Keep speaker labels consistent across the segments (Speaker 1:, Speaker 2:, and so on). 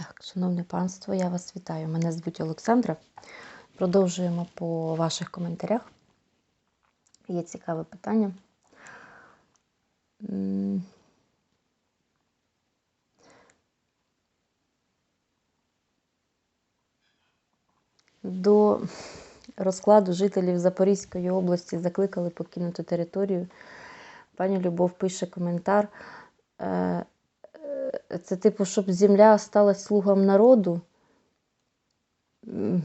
Speaker 1: Так, шановне панство, я вас вітаю. Мене звуть Олександра. Продовжуємо по ваших коментарях. Є цікаве питання. До розкладу жителів Запорізької області закликали покинути територію. Пані Любов пише коментар Е, е, Це типу, щоб земля стала слугам народу. М,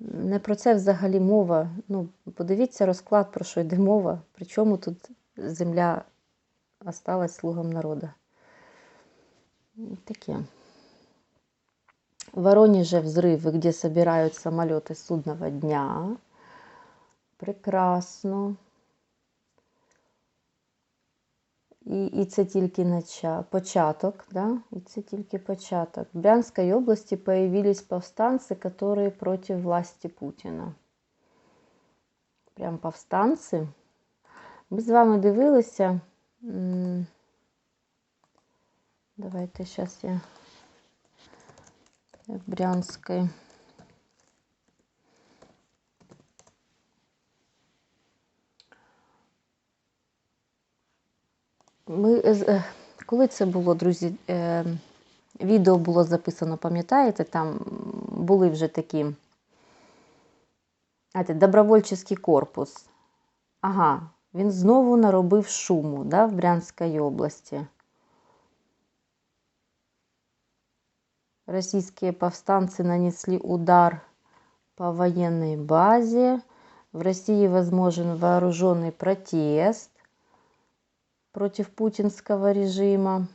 Speaker 1: Не про це взагалі мова. Ну, подивіться розклад, про що йде мова. Причому тут земля осталась слугам народу. Таке. В Воронеже взрывы, где собирают самолеты судного дня. Прекрасно. І, і це тільки нача, початок, да? І це тільки початок. В Брянской области появились повстанцы, которые против власти Путіна. Прям повстанці. Ми з вами дивилися. м, Давайте зараз я в Брянській. Ми, е, е, коли це було, друзі? Е, Відео було записано, пам'ятаєте, там були вже такі знаєте, добровольчий корпус. Ага, він знову наробив шуму да, в Брянській області. Российские повстанцы нанесли удар по военной базе. В России возможен вооруженный протест против путинского режима.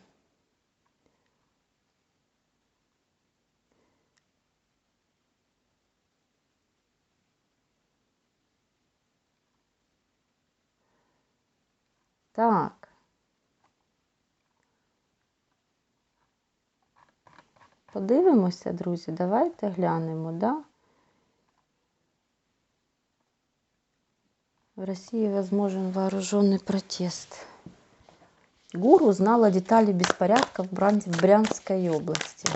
Speaker 1: Так. Подивимося, друзі, давайте глянемо, да? В России возможен вооруженный протест. Гуру знала деталі беспорядков в Брянській області.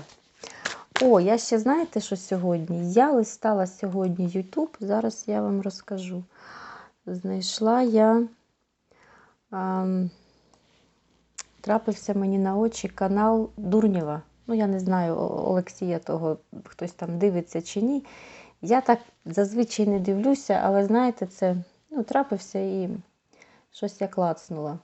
Speaker 1: О, я ще знаєте, що сьогодні? Я листала сьогодні YouTube, зараз я вам розкажу. Знайшла я. ем, трапився мені на очі канал Дурнєва. Ну, я не знаю Олексія того, хтось там дивиться чи ні. Я так зазвичай не дивлюся, але знаєте, це ну, трапився і щось я клацнула.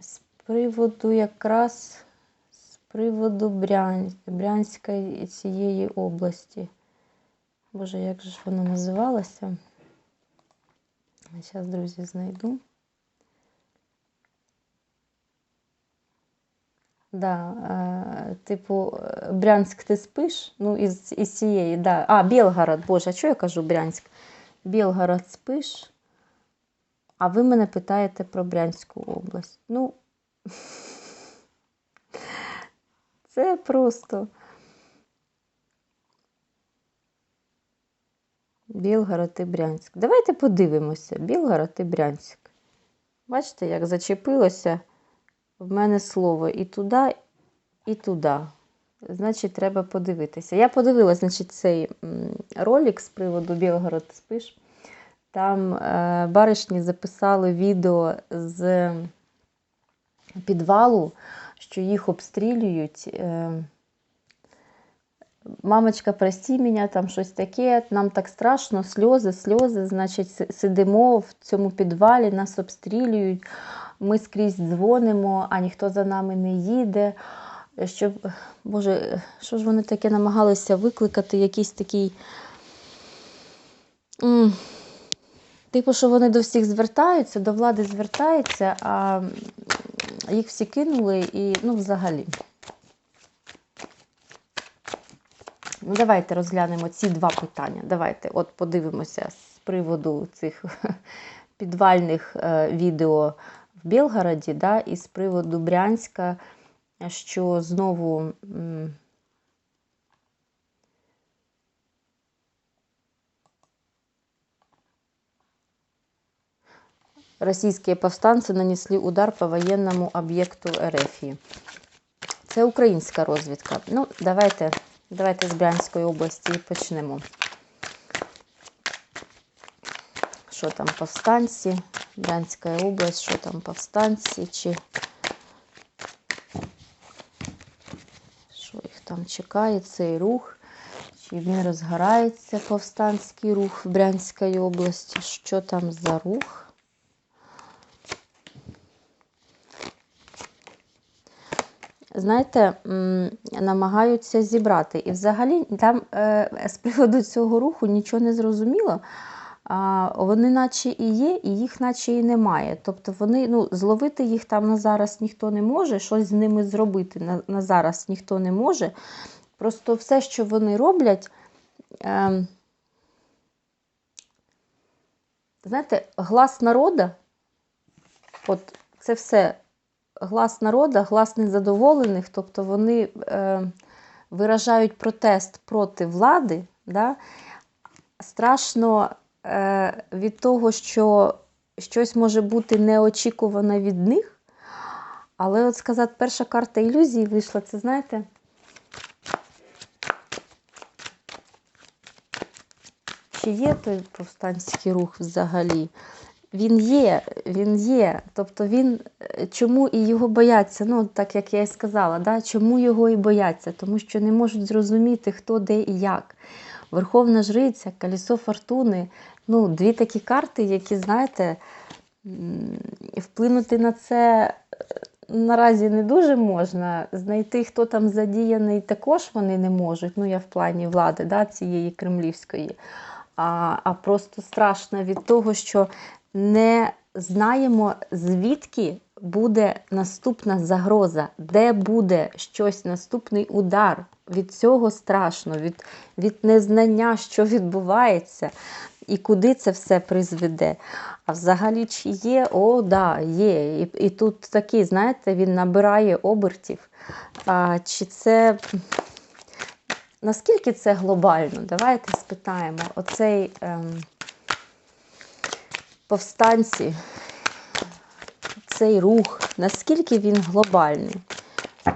Speaker 1: З приводу якраз з приводу Брянь, Брянської цієї області. Боже, як же ж воно називалося? Зараз, друзі, знайду. Да, типу, е, Брянськ ти спиш? Ну, із, із цієї, да. А, Білгород, Боже, а що я кажу Брянськ? Білгород спиш, а ви мене питаєте про Брянську область. Ну, це просто. Білгород і Брянськ. Давайте подивимося. Білгород і Брянськ. Бачите, як зачепилося в мене слово і туди, і туди. Значить, треба подивитися. Я подивилася, значить, цей ролик з приводу Білгород спиш. Там е, баришні записали відео з підвалу, що їх обстрілюють. Е, Мамочка, прости мене, там щось таке, нам так страшно, сльози, сльози. Значить, сидимо в цьому підвалі, нас обстрілюють, ми скрізь дзвонимо, а ніхто за нами не їде. Щоб, Боже, що ж вони таке намагалися викликати якийсь такий. Типу, що вони до всіх звертаються, до влади звертаються, а їх всі кинули і, ну, взагалі. Ну, давайте розглянемо ці два питання. Давайте от подивимося з приводу цих підвальних е, відео в Білгороді, да, і з приводу Брянська, що знову Російські повстанці нанесли удар по воєнному об'єкту РФ. Це українська розвідка. Ну, давайте, давайте з Брянської області почнемо. Що там повстанці? Брянська область, що там повстанці, чи що їх там чекає, цей рух, чи він розгорається повстанський рух в Брянській області, що там за рух? Знаєте, намагаються зібрати. І взагалі там е, з приводу цього руху нічого не зрозуміло. Вони наче і є, і їх наче і немає. Тобто вони, ну, зловити їх там на зараз ніхто не може, щось з ними зробити на, на зараз ніхто не може. Просто все, що вони роблять, е, знаєте, глас народа, от це все глас народа, глас незадоволених, тобто вони е, виражають протест проти влади. Да? Страшно від того, що щось може бути неочікуване від них. Але от сказати, перша карта ілюзії вийшла, це знаєте. Чи є той повстанський рух взагалі? Він є, він є. Тобто він чому і його бояться? Ну, так як я і сказала, да? чому його і бояться? Тому що не можуть зрозуміти, хто де і як. Верховна Жриця, Колесо Фортуни ну, дві такі карти, які, знаєте, вплинути на це наразі не дуже можна. Знайти, хто там задіяний, також вони не можуть. Ну, я в плані влади да, цієї кремлівської. А, а просто страшно від того, що не знаємо, звідки буде наступна загроза, де буде щось, наступний удар. Від цього страшно, від, від незнання, що відбувається і куди це все призведе. А взагалі, чи є? О, да, є. І і тут такий, знаєте, він набирає обертів. А, Чи це наскільки це глобально? Давайте спитаємо. Оцей ем, повстанці, цей рух, наскільки він глобальний?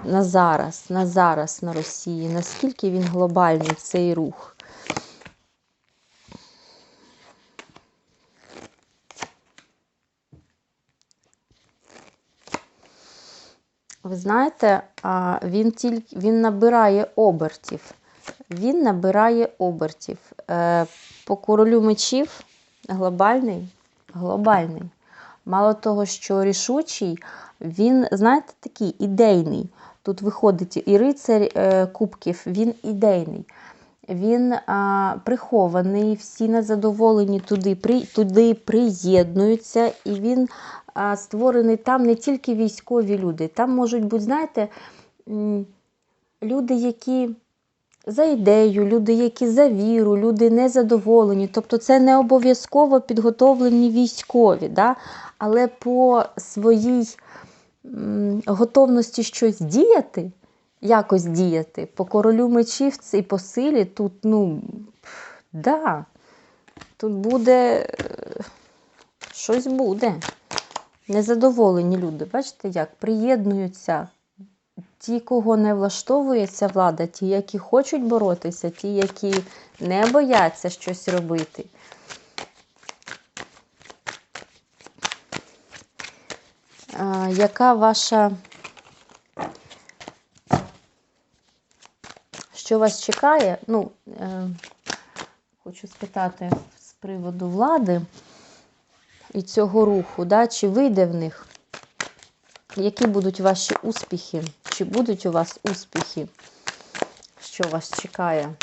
Speaker 1: На зараз, на зараз на Росії, наскільки він глобальний цей рух? Ви знаєте, він тільки він набирає обертів. Він набирає обертів. Е, по королю мечів глобальний, глобальний. Мало того, що рішучий, він, знаєте, такий ідейний. Тут виходить і рицар е, кубків, він ідейний. Він а, прихований, всі незадоволені туди при, туди приєднуються, і він а, створений там не тільки військові люди. Там можуть бути, знаєте, люди, які за ідею, люди, які за віру, люди незадоволені. Тобто це не обов'язково підготовлені військові, да? але по своїй готовності щось діяти якось діяти. По королю мечів і по силі тут, ну, да, тут буде щось буде. Незадоволені люди. Бачите, як приєднуються ті, кого не влаштовує ця влада, ті, які хочуть боротися, ті, які не бояться щось робити. А, яка ваша що вас чекає? Ну, е, хочу спитати з приводу влади і цього руху, да, чи вийде в них? Які будуть ваші успіхи? Чи будуть у вас успіхи? Що вас чекає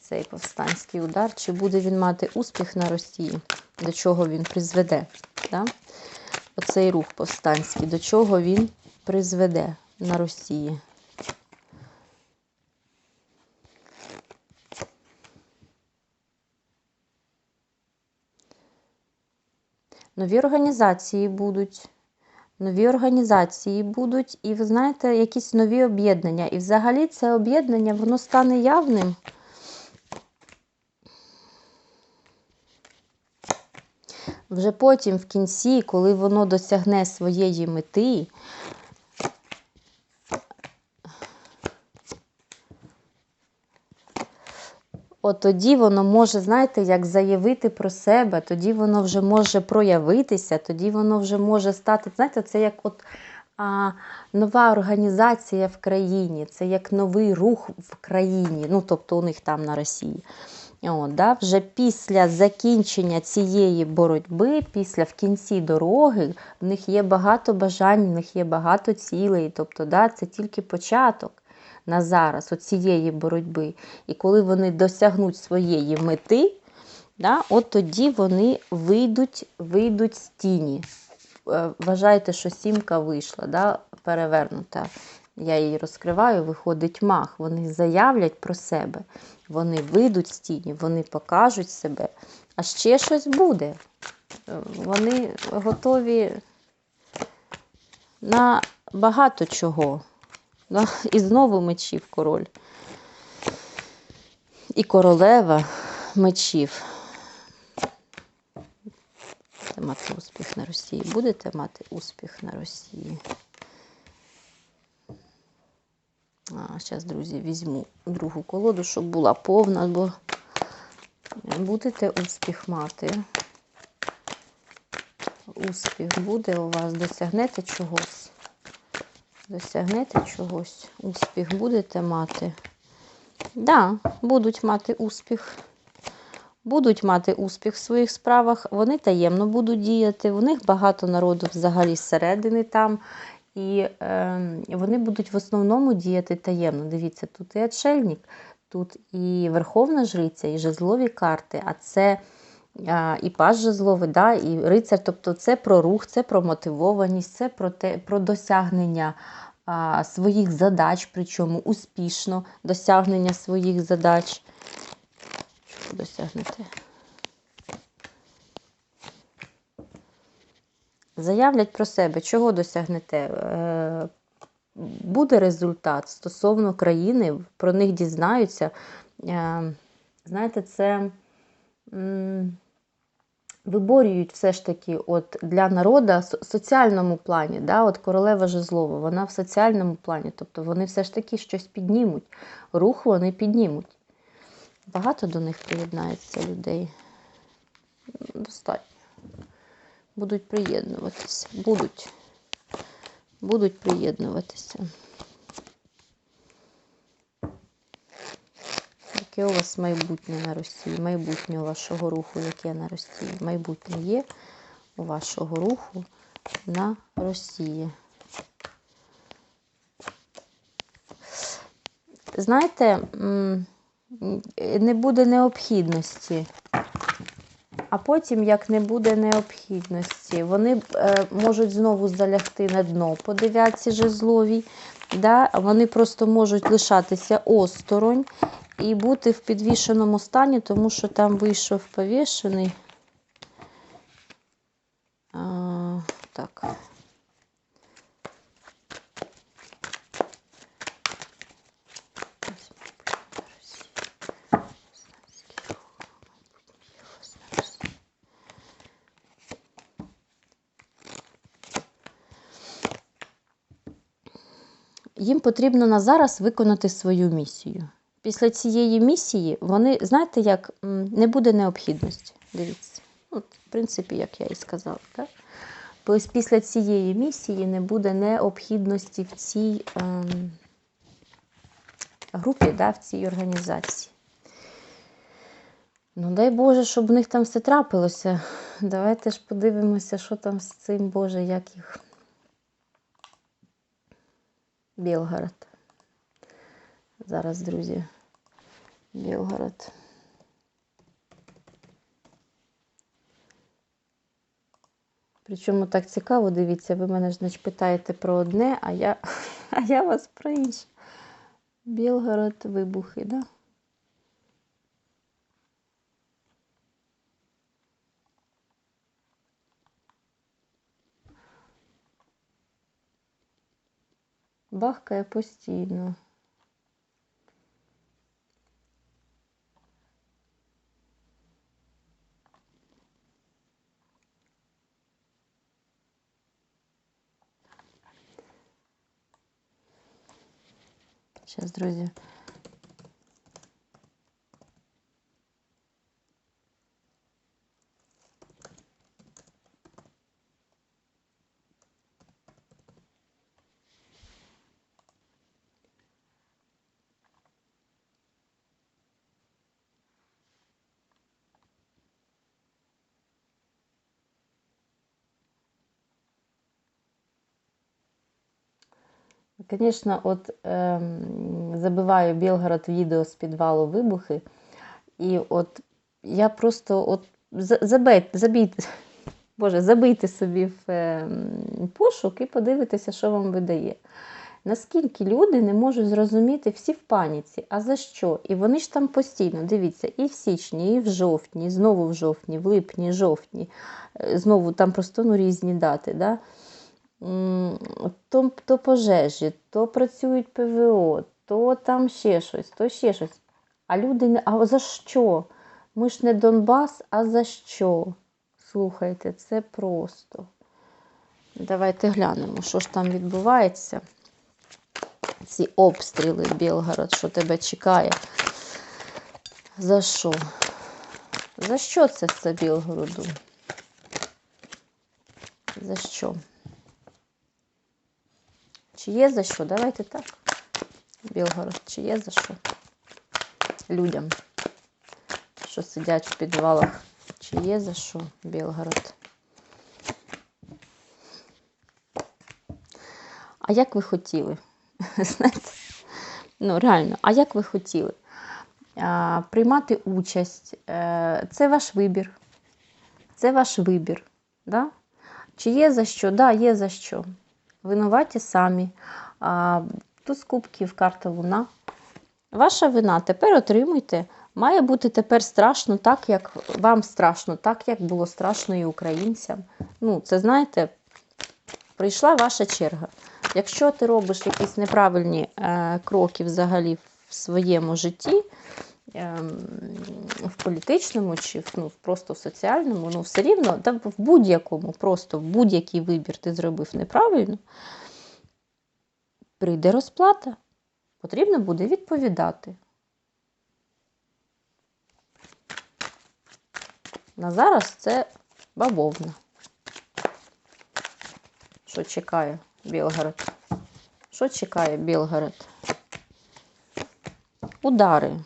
Speaker 1: цей повстанський удар? Чи буде він мати успіх на Росії? До чого він призведе? Да? Оцей рух повстанський, до чого він призведе на Росії? Нові організації будуть. Нові організації будуть, і ви знаєте, якісь нові об'єднання. І взагалі це об'єднання воно стане явним. Вже потім, в кінці, коли воно досягне своєї мети, от тоді воно може, знаєте, як заявити про себе, тоді воно вже може проявитися, тоді воно вже може стати, знаєте, це як от а, нова організація в країні, це як новий рух в країні, ну тобто у них там на Росії. О, да, Вже після закінчення цієї боротьби, після в кінці дороги, в них є багато бажань, в них є багато цілей. Тобто, да, це тільки початок на зараз цієї боротьби. І коли вони досягнуть своєї мети, да, от тоді вони вийдуть вийдуть з тіні. Е, вважайте, що сімка вийшла, да, перевернута. Я її розкриваю, виходить мах. Вони заявлять про себе, вони вийдуть з тіні, вони покажуть себе, а ще щось буде. Вони готові на багато чого. І знову мечів король. І королева мечів. Будете мати успіх на Росії. Будете мати успіх на Росії. А, Зараз, друзі, візьму другу колоду, щоб була повна, бо будете успіх мати. Успіх буде у вас, досягнете чогось. Досягнете чогось. Успіх будете мати. Так, да, будуть мати успіх. Будуть мати успіх в своїх справах, вони таємно будуть діяти. У них багато народу взагалі зсередини там. І е, вони будуть в основному діяти таємно. Дивіться, тут і отшельник, тут і Верховна Жриця, і жезлові карти, а це і паж жезловий, да, і рицар. Тобто це про рух, це про мотивованість, це про те, про досягнення е, своїх задач, причому успішно досягнення своїх задач. Що досягнете? Заявлять про себе, чого досягнете. Е, буде результат стосовно країни, про них дізнаються. Е, знаєте, це виборюють все ж таки от для народу в соціальному плані. Да, от Королева Жезлова, вона в соціальному плані, тобто вони все ж таки щось піднімуть. Рух вони піднімуть. Багато до них приєднається людей. Достатньо будуть приєднуватися. Будуть. Будуть приєднуватися. Яке у вас майбутнє на Росії? Майбутнє у вашого руху, яке на Росії? Майбутнє є у вашого руху на Росії. Знаєте, не буде необхідності а потім, як не буде необхідності, вони е, можуть знову залягти на дно по дев'ятці жезловій. Да? Вони просто можуть лишатися осторонь і бути в підвішеному стані, тому що там вийшов повішений. А, Так. їм потрібно на зараз виконати свою місію. Після цієї місії вони, знаєте, як не буде необхідності. Дивіться, От, в принципі, як я і сказала. Так? Тобто після цієї місії не буде необхідності в цій ем, групі, да, в цій організації. Ну, дай Боже, щоб в них там все трапилося. Давайте ж подивимося, що там з цим, Боже, як їх. Білгород. Зараз, друзі, Білгород. Причому так цікаво, дивіться, ви мене ж значить, питаєте про одне, а я а я вас про інше. Білгород, вибухи, да? бахкає постійно. Зараз, друзі. Звісно, от ем, забиваю Білгород відео з підвалу вибухи. І от я просто от за- забейте, забійте, Боже, забийте собі в ем, пошук і подивитеся, що вам видає. Наскільки люди не можуть зрозуміти всі в паніці, а за що? І вони ж там постійно, дивіться, і в січні, і в жовтні, знову в жовтні, в липні, жовтні. Е, Знову там просто ну, різні дати. Да? То, то пожежі, то працюють ПВО, то там ще щось, то ще щось. А люди не. А за що? Ми ж не Донбас, а за що? Слухайте, це просто. Давайте глянемо, що ж там відбувається. Ці обстріли Білгород, що тебе чекає. За що? За що це все Білгороду? За що? Чи є за що? Давайте так. Білгород, чи є за що? Людям, що сидять в підвалах. Чи є за що Білгород? А як ви хотіли? Знаєте? Ну, реально, а як ви хотіли? А, приймати участь. Е, Це ваш вибір. Це ваш вибір. Да? Чи є за що? Да, є за що. Винуваті самі. А, Туз кубків, карта Луна. Ваша вина. Тепер отримуйте. Має бути тепер страшно так, як вам страшно, так, як було страшно і українцям. Ну, це знаєте, прийшла ваша черга. Якщо ти робиш якісь неправильні е, кроки взагалі в своєму житті, в політичному чи ну, просто в соціальному, ну все рівно, та в будь-якому, просто в будь-який вибір ти зробив неправильно, прийде розплата. Потрібно буде відповідати. На зараз це бавовна. Що чекає Білгород? Що чекає Білгород? Удари,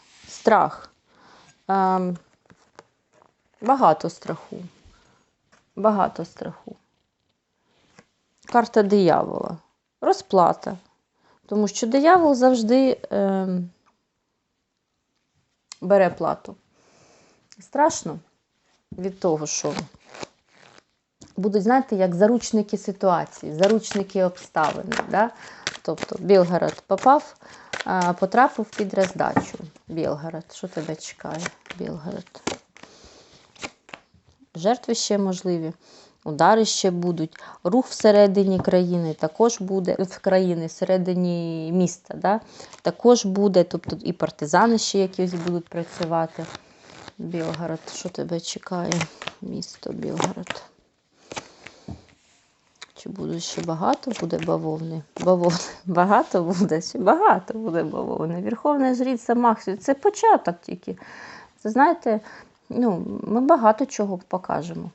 Speaker 1: страх. Ем, багато страху. Багато страху. Карта диявола. Розплата. Тому що диявол завжди ем, бере плату. Страшно від того, що будуть, знаєте, як заручники ситуації, заручники обставин. Да? Тобто Білгород попав, потрапив під роздачу. Білгород, що тебе чекає? Білгород. Жертви ще можливі, удари ще будуть, рух всередині країни також буде, в країни, всередині міста, да? також буде, тобто і партизани ще якісь будуть працювати. Білгород, що тебе чекає? Місто Білгород. Чи буде ще багато буде бавовни? Бавовни багато буде, ще багато буде бавовни. Верховна жриця Максі, це початок тільки. Це знаєте, ну, ми багато чого покажемо.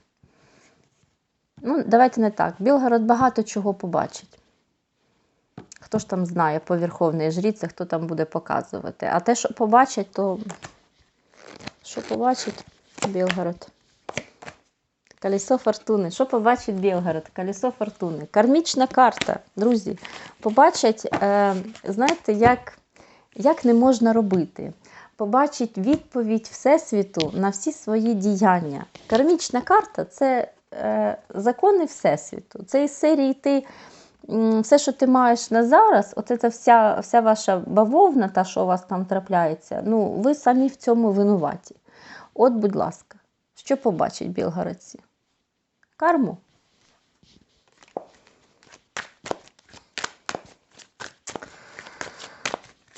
Speaker 1: Ну, давайте не так. Білгород багато чого побачить. Хто ж там знає по Верховній жріці, хто там буде показувати. А те, що побачить, то що побачить Білгород? Колесо фортуни. Що побачить Білгород? Колесо фортуни. Кармічна карта, друзі. Побачать, е, знаєте, як, як не можна робити. Побачить відповідь Всесвіту на всі свої діяння. Кармічна карта це е, закони Всесвіту. Це із серії ти. Все, що ти маєш на зараз, оце ця вся, вся ваша бавовна, та, що у вас там трапляється, ну, ви самі в цьому винуваті. От, будь ласка, що побачать білгородці? Карму.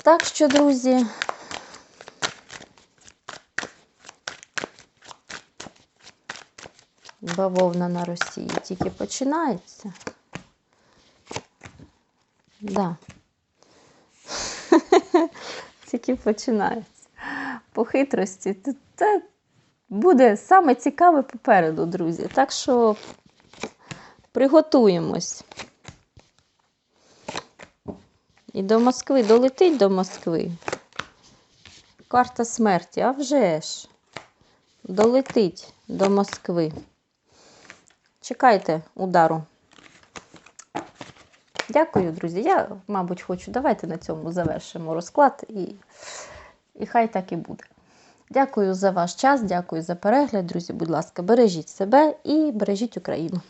Speaker 1: Так що, друзі, бавовна на Росії тільки починається. Да. тільки починається. По хитрості. Це буде саме цікаве попереду, друзі. Так що приготуємось. І до Москви долетить до Москви. Карта смерті, а вже ж. Долетить до Москви. Чекайте удару. Дякую, друзі. Я, мабуть, хочу. Давайте на цьому завершимо розклад і, і хай так і буде. Дякую за ваш час, дякую за перегляд, друзі. Будь ласка, бережіть себе і бережіть Україну.